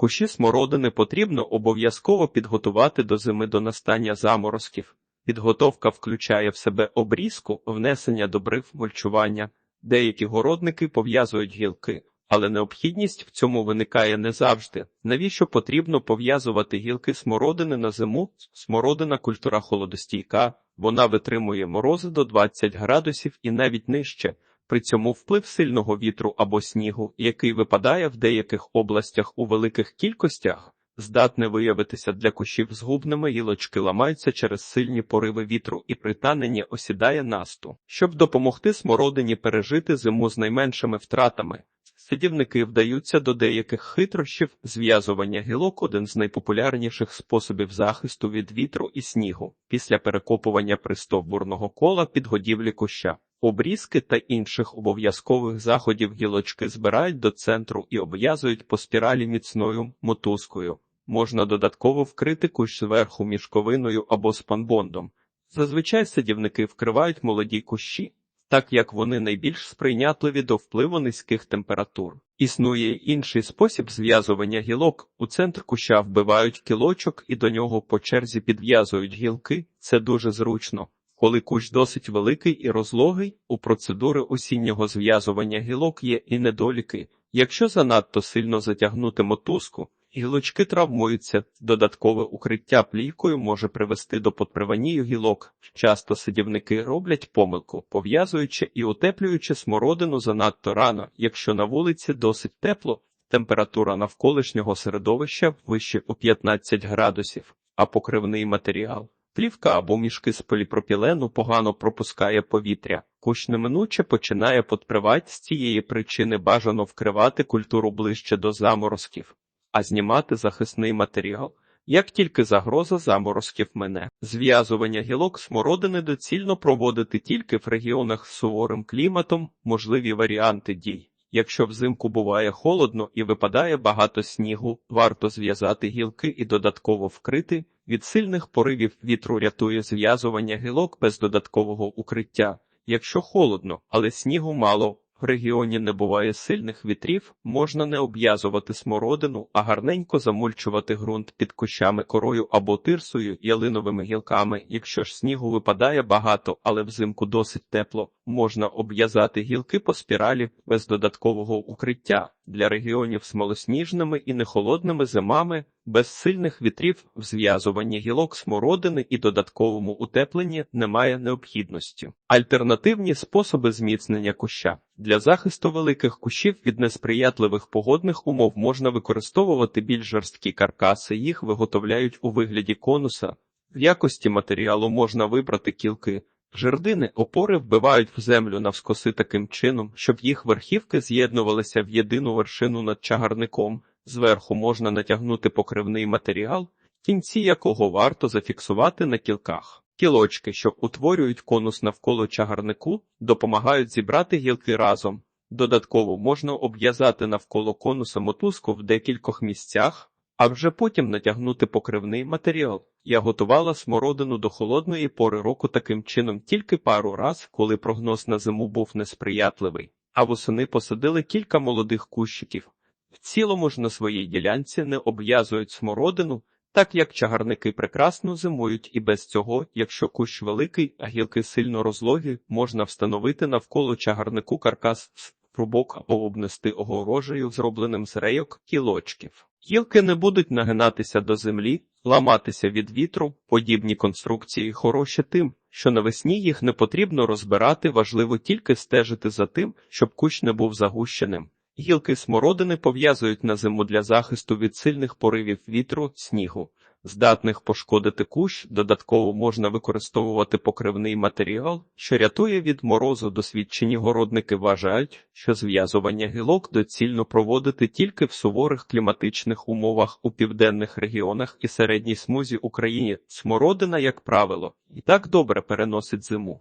Кущі смородини потрібно обов'язково підготувати до зими до настання заморозків. Підготовка включає в себе обрізку, внесення добрив, мульчування. Деякі городники пов'язують гілки, але необхідність в цьому виникає не завжди. Навіщо потрібно пов'язувати гілки смородини на зиму? Смородина культура холодостійка, вона витримує морози до 20 градусів і навіть нижче. При цьому вплив сильного вітру або снігу, який випадає в деяких областях у великих кількостях, здатне виявитися для кущів згубними гілочки ламаються через сильні пориви вітру і при таненні осідає насту. Щоб допомогти смородині пережити зиму з найменшими втратами, садівники вдаються до деяких хитрощів, зв'язування гілок один з найпопулярніших способів захисту від вітру і снігу після перекопування пристовбурного кола підгодівлі куща. Обрізки та інших обов'язкових заходів гілочки збирають до центру і обв'язують по спіралі міцною мотузкою. Можна додатково вкрити кущ зверху мішковиною або спанбондом. Зазвичай садівники вкривають молоді кущі, так як вони найбільш сприйнятливі до впливу низьких температур. Існує інший спосіб зв'язування гілок. У центр куща вбивають кілочок і до нього по черзі підв'язують гілки. Це дуже зручно. Коли кущ досить великий і розлогий, у процедури осіннього зв'язування гілок є і недоліки. Якщо занадто сильно затягнути мотузку, гілочки травмуються, додаткове укриття плівкою може привести до подприванію гілок. Часто садівники роблять помилку, пов'язуючи і утеплюючи смородину занадто рано, якщо на вулиці досить тепло, температура навколишнього середовища вище у 15 градусів, а покривний матеріал. Плівка або мішки з поліпропілену погано пропускає повітря. Кущ неминуче починає подпривати з цієї причини бажано вкривати культуру ближче до заморозків, а знімати захисний матеріал. Як тільки загроза заморозків мине, зв'язування гілок смородини доцільно проводити тільки в регіонах з суворим кліматом, можливі варіанти дій. Якщо взимку буває холодно і випадає багато снігу, варто зв'язати гілки і додатково вкрити. Від сильних поривів вітру рятує зв'язування гілок без додаткового укриття. Якщо холодно, але снігу мало, в регіоні не буває сильних вітрів, можна не обв'язувати смородину, а гарненько замульчувати ґрунт під кущами корою або тирсою ялиновими гілками. Якщо ж снігу випадає багато, але взимку досить тепло, можна обв'язати гілки по спіралі без додаткового укриття. Для регіонів з малосніжними і нехолодними зимами, без сильних вітрів в зв'язуванні гілок смородини і додатковому утепленні немає необхідності. Альтернативні способи зміцнення куща для захисту великих кущів від несприятливих погодних умов можна використовувати більш жорсткі каркаси. Їх виготовляють у вигляді конуса. В якості матеріалу можна вибрати кілки. Жердини опори вбивають в землю навскоси таким чином, щоб їх верхівки з'єднувалися в єдину вершину над чагарником. Зверху можна натягнути покривний матеріал, кінці якого варто зафіксувати на кілках. Кілочки, що утворюють конус навколо чагарнику, допомагають зібрати гілки разом. Додатково можна обв'язати навколо конуса мотузку в декількох місцях, а вже потім натягнути покривний матеріал. Я готувала смородину до холодної пори року таким чином тільки пару раз, коли прогноз на зиму був несприятливий, а восени посадили кілька молодих кущиків. В цілому ж на своїй ділянці не обв'язують смородину, так як чагарники прекрасно зимують і без цього, якщо кущ великий, а гілки сильно розлогі, можна встановити навколо чагарнику каркас з трубок або обнести огорожею, зробленим з рейок кілочків. Гілки не будуть нагинатися до землі, ламатися від вітру, подібні конструкції хороші тим, що навесні їх не потрібно розбирати, важливо тільки стежити за тим, щоб кущ не був загущеним. Гілки смородини пов'язують на зиму для захисту від сильних поривів вітру, снігу, здатних пошкодити кущ. Додатково можна використовувати покривний матеріал, що рятує від морозу. Досвідчені городники вважають, що зв'язування гілок доцільно проводити тільки в суворих кліматичних умовах у південних регіонах і середній смузі України. Смородина, як правило, і так добре переносить зиму.